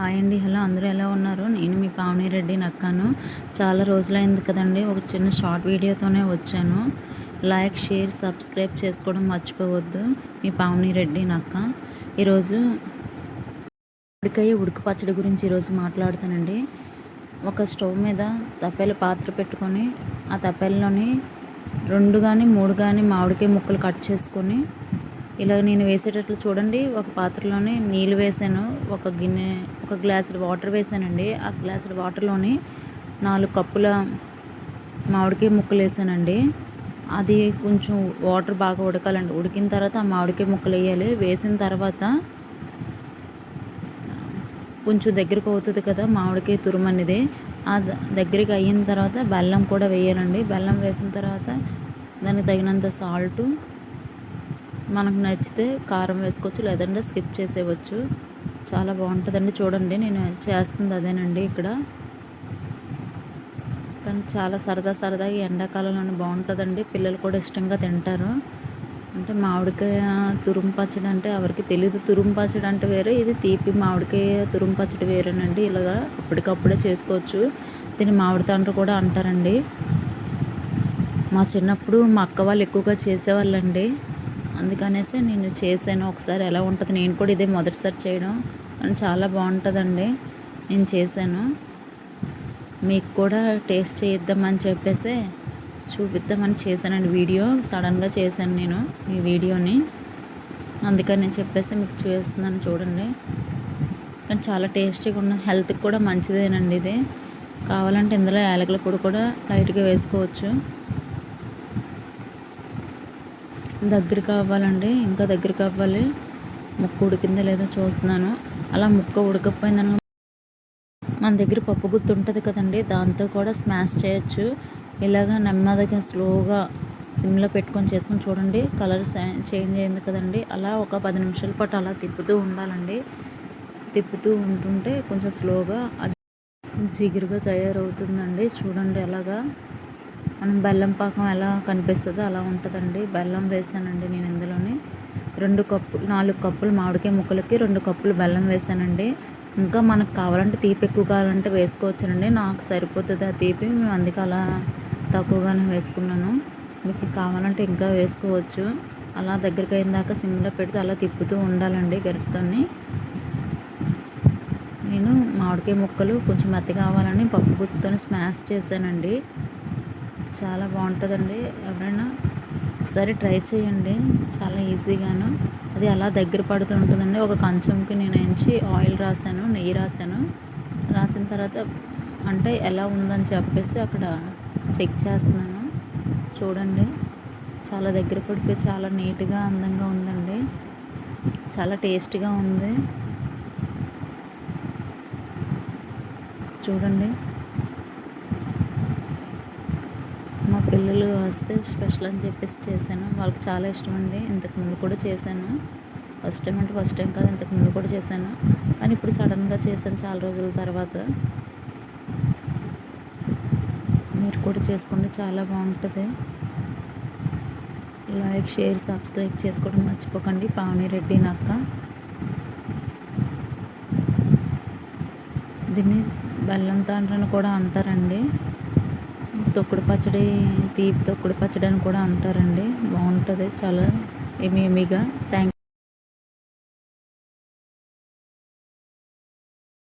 Hi అండి. Hello అందరూ ఎలా ఉన్నారు? నేను మీ పావని రెడ్డి నక్కాను. చాలా రోజులైంది కదండి. ఒక చిన్న షార్ట్ వీడియోతోనే వచ్చాను. లైక్ షేర్ సబ్స్క్రైబ్ చేసుకోవడం మర్చిపోవద్దు. మీ పావని రెడ్డి నక్క. ఈరోజు ఉడికయ్య ఉడుకు పచ్చడి గురించి ఈరోజు మాట్లాడుతానండి. ఒక స్టవ్ మీద తప్పెల పాత్ర పెట్టుకొని ఆ తప్పెల్లోని రెండు కానీ మూడు కానీ మామిడికాయ ముక్కలు కట్ చేసుకొని ఇలా నేను వేసేటట్లు చూడండి ఒక పాత్రలోనే నీళ్ళు వేసాను ఒక గిన్నె ఒక గ్లాసు వాటర్ వేసానండి. ఆ గ్లాసు వాటర్లోని నాలుగు కప్పుల మామిడికాయ ముక్కలు వేసానండి. అది కొంచెం వాటర్ బాగా ఉడకాలండి. ఉడికిన తర్వాత ఆ మామిడికాయ ముక్కలు వేయాలి. వేసిన తర్వాత కొంచెం దగ్గరకు అవుతుంది కదా మామిడికాయ తురుమనేది ఆ దగ్గరికి అయిన తర్వాత బెల్లం కూడా వేయాలండి. బెల్లం వేసిన తర్వాత దానికి తగినంత సాల్టు మనకు నచ్చితే కారం వేసుకోవచ్చు లేదంటే స్కిప్ చేసేవచ్చు చాలా బాగుంటుందండి. చూడండి నేను చేస్తుంది అదేనండి ఇక్కడ. కానీ చాలా సరదా సరదాగా ఎండాకాలంలోనే బాగుంటుందండి. పిల్లలు కూడా ఇష్టంగా తింటారు. అంటే మామిడికాయ తురుము పచ్చడి అంటే ఎవరికి తెలియదు తురుము పచ్చడి అంటే వేరే ఇది తీపి మామిడికాయ తురుము పచ్చడి వేరేనండి. ఇలాగా అప్పటికప్పుడే చేసుకోవచ్చు. దీన్ని మామిడి తండ్రి కూడా అంటారండి. మా చిన్నప్పుడు మా అక్క వాళ్ళు ఎక్కువగా చేసేవాళ్ళండి. అందుకనేసి నేను చేశాను. ఒకసారి ఎలా ఉంటుంది నేను కూడా ఇదే మొదటిసారి చేయడం. చాలా బాగుంటుందండి. నేను చేశాను. మీకు కూడా టేస్ట్ చేద్దామని చెప్పేసి చూపిద్దామని చేశానండి వీడియో. సడన్గా చేశాను నేను ఈ వీడియోని. అందుకని నేను చెప్పేసి మీకు చూస్తున్నాను చూడండి. కానీ చాలా టేస్టీగా ఉన్న హెల్త్కి కూడా మంచిదేనండి ఇది. కావాలంటే ఇందులో యాలకుల పొడి కూడా లైట్గా వేసుకోవచ్చు. దగ్గరికి అవ్వాలండి. ఇంకా దగ్గరికి అవ్వాలి. ముక్క ఉడికిందో లేదో చూస్తున్నాను. అలా ముక్క ఉడకపోయిందని మన దగ్గర పప్పు గుత్తి ఉంటుంది కదండి. దాంతో కూడా స్మాష్ చేయొచ్చు. ఇలాగ నెమ్మదిగా స్లోగా సిమ్లో పెట్టుకొని చేసుకొని చూడండి. కలర్ చేంజ్ అయింది కదండి. అలా ఒక పది నిమిషాల పాటు అలా తిప్పుతూ ఉండాలండి. తిప్పుతూ ఉంటుంటే కొంచెం స్లోగా అది జిగురుగా తయారవుతుందండి. చూడండి అలాగా మనం బెల్లం పాకం ఎలా కనిపిస్తుందో అలా ఉంటుందండి. బెల్లం వేసానండి నేను ఇందులోని. రెండు కప్పులు నాలుగు కప్పులు మామిడికాయ ముక్కలకి రెండు కప్పులు బెల్లం వేసానండి. ఇంకా మనకు కావాలంటే తీపి ఎక్కువ కావాలంటే వేసుకోవచ్చునండి నాకు సరిపోతుంది ఆ తీపి మేము అందుకే అలా తక్కువగానే వేసుకున్నాను. మీకు కావాలంటే ఇంకా వేసుకోవచ్చు. అలా దగ్గరికి అయిన దాకా సిమ్లో పెడితే అలా తిప్పుతూ ఉండాలండి గరిటతోని. నేను మామిడికాయ ముక్కలు కొంచెం మెత్త కావాలని పప్పు గుత్తుతో స్మాష్ చేశానండి. చాలా బాగుంటుందండి. ఎవరైనా ఒకసారి ట్రై చేయండి. చాలా ఈజీగాను. అది అలా దగ్గర పడుతూ ఉంటుందండి. ఒక కంచంకి నేను ఎంచి ఆయిల్ రాశాను నెయ్యి రాశాను. రాసిన తర్వాత అంటే ఎలా ఉందని చెప్పేసి అక్కడ చెక్ చేస్తున్నాను. చూడండి. చాలా దగ్గర పడిపోయి చాలా నీట్గా అందంగా ఉందండి. చాలా టేస్ట్గా ఉంది. చూడండి మా పిల్లలు వస్తే స్పెషల్ అని చెప్పేసి చేశాను. వాళ్ళకి చాలా ఇష్టం అండి. ఇంతకుముందు కూడా చేశాను. ఫస్ట్ టైం అంటే ఫస్ట్ టైం కాదు ఇంతకుముందు కూడా చేశాను. కానీ ఇప్పుడు సడన్గా చేశాను చాలా రోజుల తర్వాత. మీరు కూడా చేసుకుంటే చాలా బాగుంటుంది. లైక్ షేర్ సబ్స్క్రైబ్ చేసుకోవడం మర్చిపోకండి. పావని రెడ్డి నక్క. దీన్ని బెల్లం తాండ్రని కూడా అంటారండి. తొక్కుడు పచ్చడి తీపి తొక్కుడు పచ్చడి అని కూడా అంటారండి. బాగుంటుంది చాలా ఎమీగా. థ్యాంక్